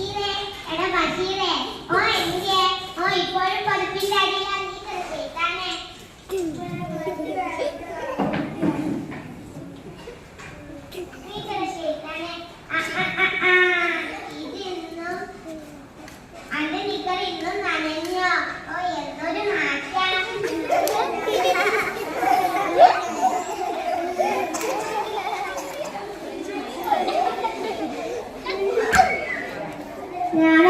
ബഷീറേ എടാ ഓ എനിക്ക് ഓ ഇപ്പോഴും പഠിപ്പിന്റെ അടിയിലാണ് ഞാൻ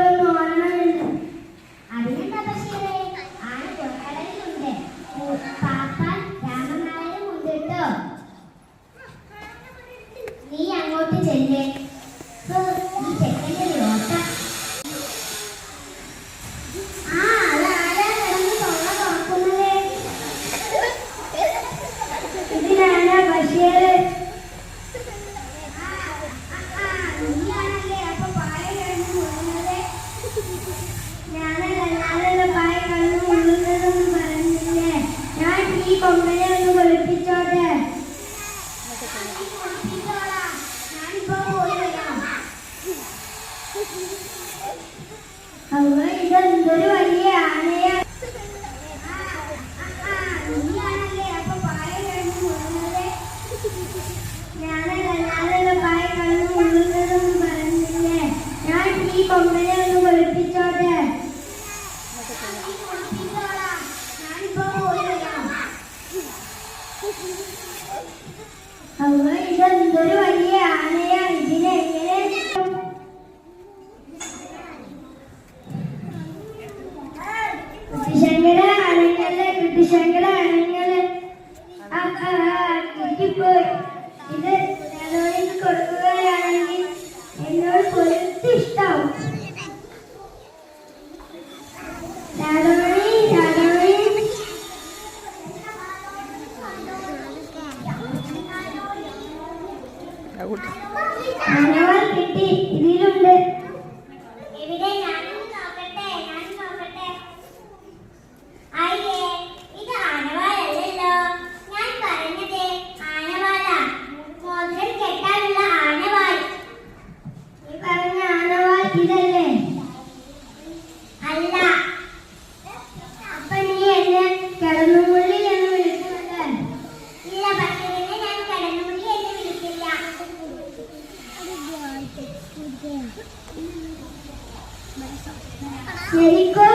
എനിക്കിഷ്ടം. കിട്ടി. ഇതിലുണ്ട്. very good.